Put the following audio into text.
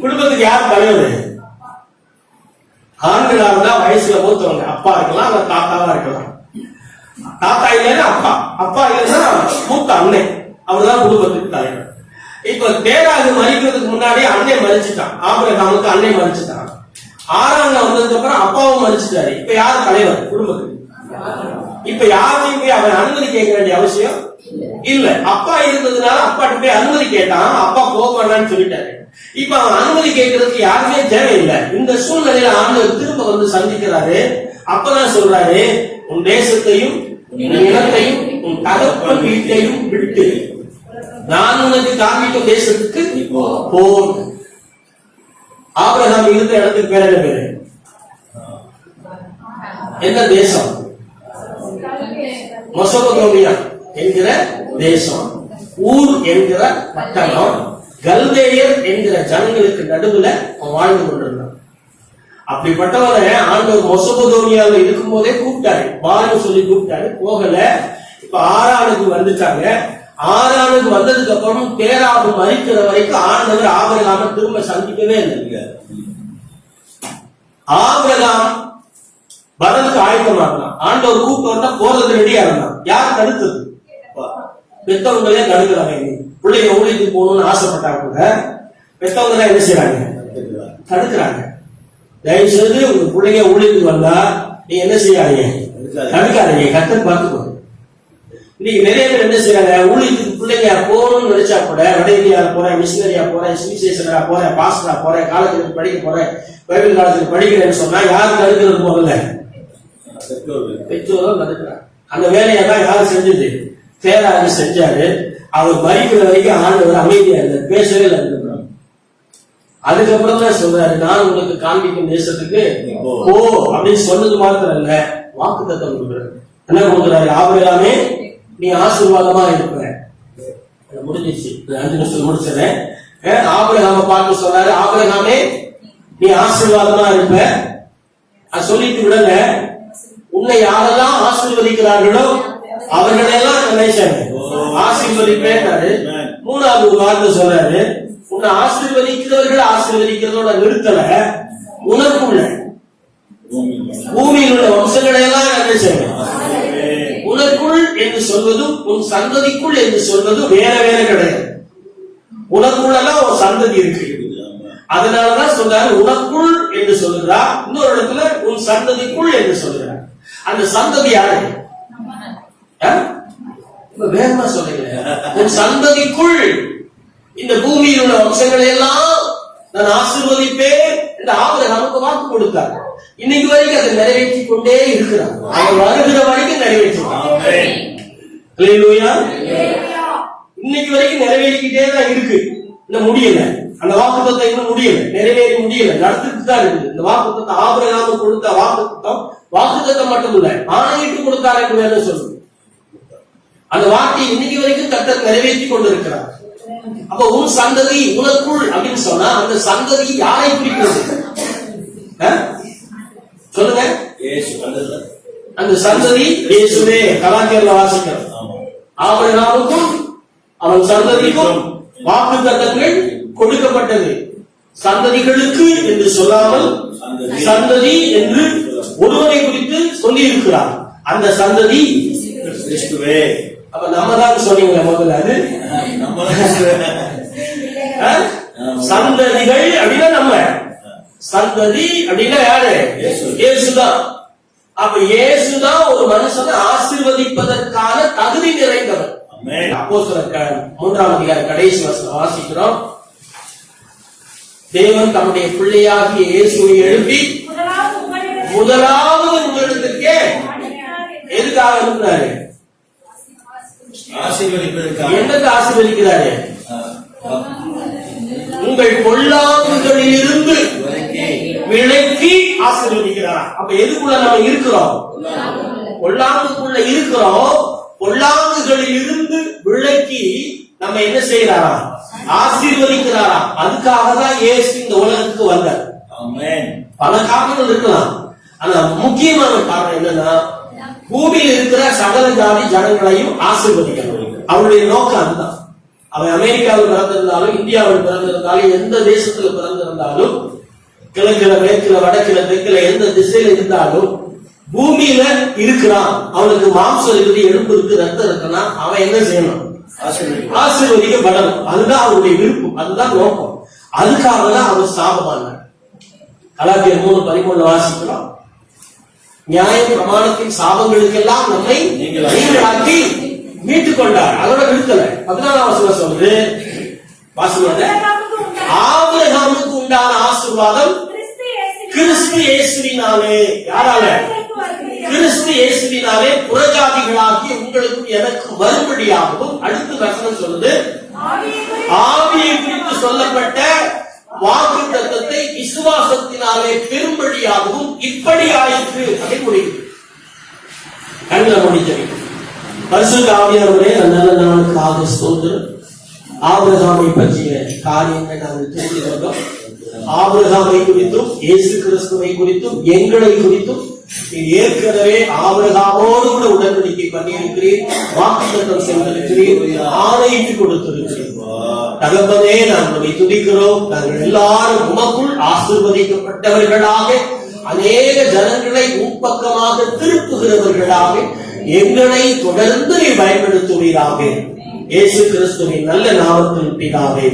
குடும்பத்துக்கு யார் தலைவர்? ஆண்களா இருந்தா வயசுல மூத்தவங்க. அப்பா இருக்கலாம் அந்த தாத்தாவா இருக்கலாம். தாத்தா இல்லைன்னா அப்பா. அப்பா இல்லைன்னா மூத்த அண்ணன் அவர்தான் குடும்பத்துக்கு தலைவர். இப்ப தேராது மறிக்கிறதுக்கு முன்னாடி அண்ணன் மறிச்சுட்டான். ஆபிரகாமுக்கு அண்ணன் மறிச்சுட்டான். ஆறாங்க வந்ததுக்கு அப்புறம் அப்பாவும் மறிச்சுட்டாரு. இப்ப யார் தலைவர் குடும்பத்துக்கு? இப்ப யாரையும் போய் அவன் அனுமதி கேட்க வேண்டிய அவசியம் இல்ல. அப்பா இருந்ததுனால அப்பாட்ட போய் அனுமதி கேட்டான். அப்பா போக வேண்டாம்னு சொல்லிட்டாரு. இப்ப அவன் அனுமதி கேட்கறதுக்கு யாருமே தேவையில்லை. இந்த சூழ்நிலையில ஆண்டவர் திரும்ப வந்து சந்திக்கிறாரு. அப்பதான் சொல்றாரு உன் தேசத்தையும் உன் இனத்தையும் உன் தகப்பன் வீட்டையும் விட்டு நான் உனக்கு காண்பிக்கும் தேசத்துக்கு நீ போ. போ. ஆபிரகாம் இருந்த இடத்துக்கு பேர் என்ன பேரு? என்ன தேசம்? மொசபதோமியா என்கிற தேசம். ஊர் என்கிற பட்டணம். கல்தேயர் என்கிற ஜனங்களுக்கு நடுவுல அவன் வாழ்ந்து கொண்டிருந்தான். அப்படிப்பட்டவனை ஆண்டவர் மொசபதோமியாவில் இருக்கும் போதே கூப்பிட்டாரு. பாரு சொல்லி கூப்பிட்டாரு. போகல. இப்ப ஆறானுக்கு வந்துட்டாங்க. ஆறானுக்கு வந்ததுக்கு அப்புறம் பேராபு மறிக்கிற வரைக்கும் ஆண்டவர் ஆபரகாம திரும்ப சந்திக்கவே இல்லை ஆபரகாம் வரதுக்கு ஆயத்தமா இருந்தான். ஆண்டவர் கூப்பிட்டு வந்தா போறதுக்கு ரெடியா இருந்தான். யார் தடுத்தது? பெத்தவங்களே தடுக்கிறாங்க பிள்ளைங்க ஊழியத்துக்கு போகணும்னு ஆசைப்பட்டா கூட பெத்தவங்க தான் என்ன செய்யறாங்க தடுக்கிறாங்க. தயவு செய்து உங்க பிள்ளைங்க ஊழியத்துக்கு வந்தா நீ என்ன செய்யாதீங்க? தடுக்காதீங்க. கத்தன் பார்த்துக்கோ. இன்னைக்கு நிறைய பேர் என்ன செய்யறாங்க ஊழியத்துக்கு பிள்ளைங்க போகணும்னு நினைச்சா கூட வட இந்தியாவில் போறேன் மிஷினரியா போறேன் சிவிசேஷனா போறேன் பாஸ்டரா போறேன் காலேஜுக்கு படிக்க போறேன் பைபிள் காலேஜுக்கு படிக்கிறேன்னு சொன்னா யார் தடுக்கிறது பெற்றோரும் தடுக்கிறார் அந்த வேலையை தான் யார் செஞ்சது? தேராக செஞ்சாரு. அவர் மறிக்கிற வரைக்கும் ஆண்டவர் அமைதியா இருந்தார். பேசவே இல்லை அதுக்கப்புறம் தான் சொல்றாரு நான் உங்களுக்கு காண்பிக்கும் தேசத்துக்கு போ. அப்படின்னு சொன்னது மாத்திரம் இல்ல. வாக்கு தத்தம் கொடுக்குறாரு. என்ன கொடுக்குறாரு? ஆபிரகாமே நீ ஆசீர்வாதமா இருப்ப. முடிஞ்சிச்சு அஞ்சு நிமிஷம் முடிச்சிடறேன். ஆபிரகாம பார்த்து சொல்றாரு ஆபிரகாமே நீ ஆசீர்வாதமா இருப்ப. சொல்லிட்டு விடல. உன்னை யாரெல்லாம் ஆசீர்வதிக்கிறார்களோ அவர்களெல்லாம் நினைச்சாங்க ஆசீர்வதிப்பேன்னாரு மூணாவது வார்த்தை சொல்றாரு உன்னை ஆசீர்வதிக்கிறவர்கள் ஆசீர்வதிக்கிறதோட நிறுத்தல உனக்குள்ள பூமியில் உள்ள வம்சங்களை எல்லாம் உனக்குள் என்று சொல்வதும் உன் சந்ததிக்குள் என்று சொல்வதும் வேற வேற கிடையாது. உனக்குள்ளெல்லாம் ஒரு சந்ததி இருக்கு. அதனாலதான் சொல்றாரு உனக்குள் என்று சொல்லுகிறார். இன்னொரு இடத்துல உன் சந்ததிக்குள் என்று சொல்லுகிறார். அந்த சந்ததி யாரு? வேகமா சொல்றீங்க. உன் சந்ததிக்குள் இந்த பூமியில் உள்ள வம்சங்களை எல்லாம் நான் ஆசீர்வதிப்பேன் என்று ஆவரை நமக்கு வாக்கு கொடுத்தார். இன்னைக்கு வரைக்கும் அதை நிறைவேற்றி கொண்டே இருக்கிறார். அவர் வருகிற வரைக்கும் நிறைவேற்றுவார். இன்னைக்கு வரைக்கும் நிறைவேறிக்கிட்டே தான் இருக்கு. இன்னும் முடியல. அந்த வாக்குத்தத்தை இன்னும் முடியல நிறைவேறி முடியல நடந்துட்டு தான் இருக்குது. இந்த வாக்குத்தத்தை ஆபிரகாம கொடுத்த வாக்குத்தம் வாக்குத்தத்தம் மட்டும் இல்ல ஆணையிட்டு கொடுத்தார் என்று வேதம் சொல்லுது அந்த வார்த்தையை இன்னைக்கு வரைக்கும் கர்த்தர் நிறைவேற்றி கொண்டிருக்கிறார். அப்ப உன் சந்ததி உனக்குள் அப்படின்னு சொன்னா அந்த சந்ததி யாரை குறிக்கிறது? சொல்லுங்க. அந்த சந்ததி இயேசுவே கலாச்சாரம் வாசிக்கிறோம். ஆபிரகாமுக்கும் அவன் சந்ததிக்கும் வாக்கு தத்தங்கள் கொடுக்கப்பட்டது. சந்ததிகளுக்கு என்று சொல்லாமல் சந்ததி. என்று ஒருவரை குறித்து சொல்லி இருக்கிறார் அந்த சந்ததி அப்ப நம்ம தான் சொன்னீங்களே முதல்ல அது? சந்ததிகள் அப்படின்னா நம்ம. சந்ததி அப்படின்னா யாரு? இயேசுதான். அப்ப இயேசுதான் ஒரு மனுஷனை ஆசீர்வதிப்பதற்கான தகுதி நிறைந்தவர். அப்போ மூன்றாம் அதிகார கடைசி வசனம் வாசிக்கிறோம். தேவன் தம்முடைய பிள்ளையாகிய இயேசுவை எழுப்பி முதலாவது உங்களிடத்திற்கே எதுக்காக அனுப்புனாரு? என்னத்தை ஆசீர்வதிக்கிறாரு? உங்கள் பொல்லாங்குகளில் இருந்து விலக்கி ஆசீர்வதிக்கிறார். அப்ப எதுக்குள்ள நம்ம இருக்கிறோம்? பொல்லாங்குக்குள்ள இருக்கிறோம். பொல்லாங்குகளில் இருந்து விலக்கி நம்ம என்ன செய்யறாராம்? ஆசீர்வதிக்கிறாராம் அதுக்காக தான் இயேசு இந்த உலகத்துக்கு வந்தார். பல காரணங்கள் இருக்கலாம். ஆனா முக்கியமான காரணம் என்னன்னா பூமியில் இருக்கிற சகல ஜாதி ஜனங்களையும் ஆசீர்வதிக்கணும் அவருடைய நோக்கம் அதுதான். அவன் அமெரிக்காவில் பிறந்திருந்தாலும் இந்தியாவில் பிறந்திருந்தாலும் எந்த தேசத்துல பிறந்திருந்தாலும் கிழக்குல மேற்குல வடக்குல தெற்குல எந்த திசையில இருந்தாலும் பூமியில இருக்கிறான். அவனுக்கு மாம்சம் இருக்குது எலும்பு இருக்கு ரத்தம் இருக்குன்னா அவன் என்ன செய்யணும். ஆசீர்வதிக்கப்படணும். அதுதான் அவருடைய விருப்பம். அதுதான் நோக்கம். அதுக்காக தான் அவர் சாபமான கலாத்தியர் மூணு பதிமூணு வாசிக்கிறோம். நியாய பிரமாணத்தின் சாபங்களுக்கெல்லாம் நம்மை நீங்களாக்கி. மீட்டுக் கொண்டார் அதோட நிறுத்தல. பதினாலாம் வசனம் சொல்றது வாசிக்கிறத. ஆபிரகாமுக்கு உண்டான ஆசீர்வாதம் கிறிஸ்து இயேசுவினாலே. யாரால? கிறிஸ்து இயேசுவினாலே புறஜாதிகளாகி உங்களுக்கும் எனக்கும் வரும்படியாகவும் அடுத்த வசனம் சொல்லுது ஆவியை குறித்து சொல்லப்பட்ட வாக்கு தத்தத்தை விசுவாசத்தினாலே பெரும்படியாகவும் இப்படி ஆயிற்று அதை முடியுது கண்ணில் முடிஞ்சது பரிசுத்த ஆவியானவரே நல்ல நாளுக்காக ஸ்தோத்திரம். ஆபிரகாமை பற்றிய காரியங்களை நாங்கள் தெரிந்து கொண்டோம். ஆபிரகாமை குறித்தும் இயேசு கிறிஸ்துவை குறித்தும் எங்களை குறித்தும் ஏற்கனவே ஆபிரகாமோடு கூட உடன்படிக்கை பண்ணியிருக்கிறேன் வாக்குத்தம் செய்திருக்கிறேன் ஆணையிட்டு கொடுத்திருக்கிறேன் தகப்பதே நாங்கள் துதிக்கிறோம். நாங்கள் எல்லாரும் உமக்குள் ஆசிர்வதிக்கப்பட்டவர்களாக அநேக ஜனங்களை உட்பக்கமாக திருப்புகிறவர்களாக எங்களை தொடர்ந்து நீ பயன்படுத்துவீராக. இயேசு கிறிஸ்துவின் நல்ல நாமத்தில் பிதாவே.